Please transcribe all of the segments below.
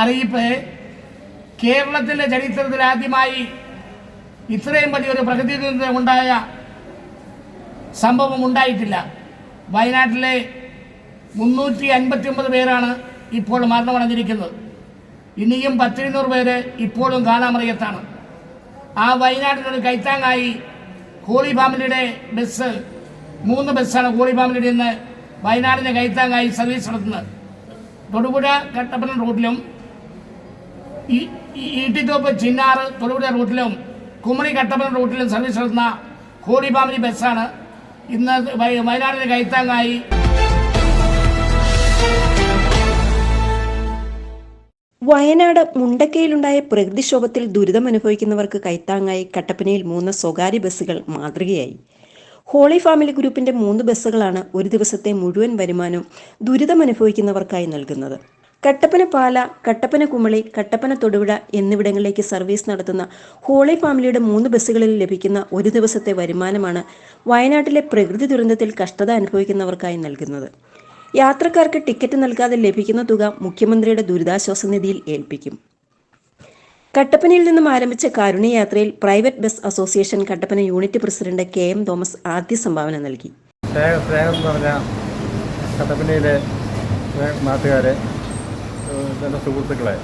അറിയിപ്പ് കേരളത്തിന്റെ ചരിത്രത്തിൽ ആദ്യമായി ഇത്രയും വലിയൊരു പ്രകൃതി ദുരന്തം ഉണ്ടായ സംഭവം ഉണ്ടായിട്ടില്ല. വയനാട്ടിലെ മുന്നൂറ്റി അൻപത്തി ഒമ്പത് പേരാണ് ഇപ്പോൾ മരണമടഞ്ഞിരിക്കുന്നത്. ഇനിയും പത്തിരുന്നൂറ് പേര് ഇപ്പോഴും കാണാമറിയത്താണ് ആ വയനാട്ടിലൊരു കൈത്താങ്ങായി ഹോളി ഫാമിലിയുടെ ബസ് മൂന്ന് ബസ്സാണ് ഹോളി ഫാമിലിയുടെ നിന്ന് വയനാടിന്റെ കൈത്താങ്ങായി സർവീസ് നടത്തുന്നത്. തൊടുപുഴ കട്ടപ്പന റൂട്ടിലും ഈട്ടിത്തോപ്പ് ചിന്നാറ് തൊടുപുഴ റൂട്ടിലും കുമളി കട്ടപ്പന റൂട്ടിലും സർവീസ് നടത്തുന്ന ഹോളി ഫാമിലി ബസ്സാണ്. ഇന്ന് വയനാടിന് കൈത്താങ്ങായി. വയനാട് മുണ്ടക്കയിലുണ്ടായ പ്രകൃതിക്ഷോഭത്തിൽ ദുരിതമനുഭവിക്കുന്നവർക്ക് കൈത്താങ്ങായി കട്ടപ്പനയിൽ മൂന്ന് സ്വകാര്യ ബസ്സുകൾ മാതൃകയായി. ഹോളി ഫാമിലി ഗ്രൂപ്പിന്റെ മൂന്ന് ബസ്സുകളാണ് ഒരു ദിവസത്തെ മുഴുവൻ വരുമാനവും ദുരിതമനുഭവിക്കുന്നവർക്കായി നൽകുന്നത്. കട്ടപ്പന പാല കട്ടപ്പന കുമളി കട്ടപ്പന തൊടുപുഴ എന്നിവിടങ്ങളിലേക്ക് സർവീസ് നടത്തുന്ന ഹോളി ഫാമിലിയുടെ മൂന്ന് ബസ്സുകളിൽ ലഭിക്കുന്ന ഒരു ദിവസത്തെ വരുമാനമാണ് വയനാട്ടിലെ പ്രകൃതി ദുരന്തത്തിൽ കഷ്ടത അനുഭവിക്കുന്നവർക്കായി നൽകുന്നത്. യാത്രക്കാർക്ക് ടിക്കറ്റ് നൽകാതെ ലഭിക്കുന്ന തുക മുഖ്യമന്ത്രിയുടെ ദുരിതാശ്വാസ നിധിയിൽ ഏൽപ്പിക്കും. കട്ടപ്പനയിൽ നിന്നും ആരംഭിച്ച കാരുണ്യയാത്രയിൽ private bus association Kattappana unit president K M Thomas ആദ്യ സംഭാവന നൽകി. കട്ടപ്പനയിലെ നാട്ടുകാരെ എന്റെ സുഹൃത്തുക്കളെ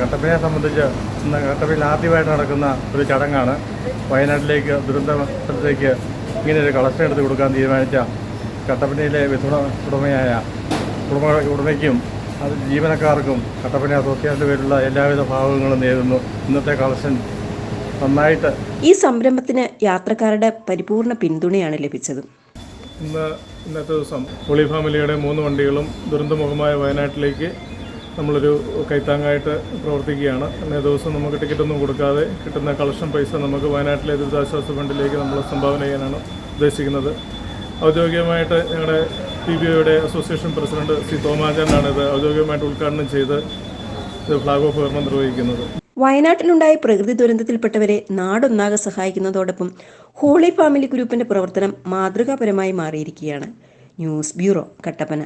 കട്ടപ്പനയെ സംബന്ധിച്ച് ഇന്ന് കട്ടപ്പനയിൽ ആദ്യമായിട്ട് നടക്കുന്ന ഒരു ചടങ്ങാണ്. വയനാട്ടിലേക്ക് ദുരന്ത സ്ഥലത്തേക്ക് ഇങ്ങനെ ഒരു കളക്ഷൻ എടുത്ത് കൊടുക്കാൻ തീരുമാനിച്ച കട്ടപ്പനയിലെ വിധുണ ഉടമയായ ഉടമ ഉടമയ്ക്കും അത് ജീവനക്കാർക്കും കട്ടപ്പന അസോസിയേഷന്റെ പേരിലുള്ള എല്ലാവിധ ഭാവങ്ങളും നേരുന്നു. ഇന്നത്തെ കളക്ഷൻ നന്നായിട്ട് ഈ സംരംഭത്തിന് യാത്രക്കാരുടെ പരിപൂർണ പിന്തുണയാണ് ലഭിച്ചത്. ഇന്ന് ഇന്നത്തെ ദിവസം ഹോളി ഫാമിലിയുടെ മൂന്ന് വണ്ടികളും ദുരന്തമുഖമായ വയനാട്ടിലേക്ക് നമ്മളൊരു കൈത്താങ്ങായിട്ട് പ്രവർത്തിക്കുകയാണ്. അന്നേ ദിവസം നമുക്ക് ടിക്കറ്റൊന്നും കൊടുക്കാതെ കിട്ടുന്ന കളക്ഷൻ പൈസ നമുക്ക് വയനാട്ടിലെ ദുരിതാശ്വാസ ഫണ്ടിലേക്ക് നമ്മൾ സംഭാവന ചെയ്യാനാണ് ഉദ്ദേശിക്കുന്നത്. ഔദ്യോഗികമായിട്ട് ഞങ്ങളുടെ പി ബി ഒയുടെ അസോസിയേഷൻ പ്രസിഡന്റ് സി തോമാചാനാണ് ഇത് ഔദ്യോഗികമായിട്ട് ഉദ്ഘാടനം ചെയ്ത് ഫ്ലാഗ് ഓഫ് ഓർമ്മ നിർവഹിക്കുന്നത്. വയനാട്ടിലുണ്ടായ പ്രകൃതി ദുരന്തത്തിൽപ്പെട്ടവരെ നാടൊന്നാകെ സഹായിക്കുന്നതോടൊപ്പം ഹോളി ഫാമിലി ഗ്രൂപ്പിന്റെ പ്രവർത്തനം മാതൃകാപരമായി മാറിയിരിക്കുകയാണ്. News bureau Kattappana.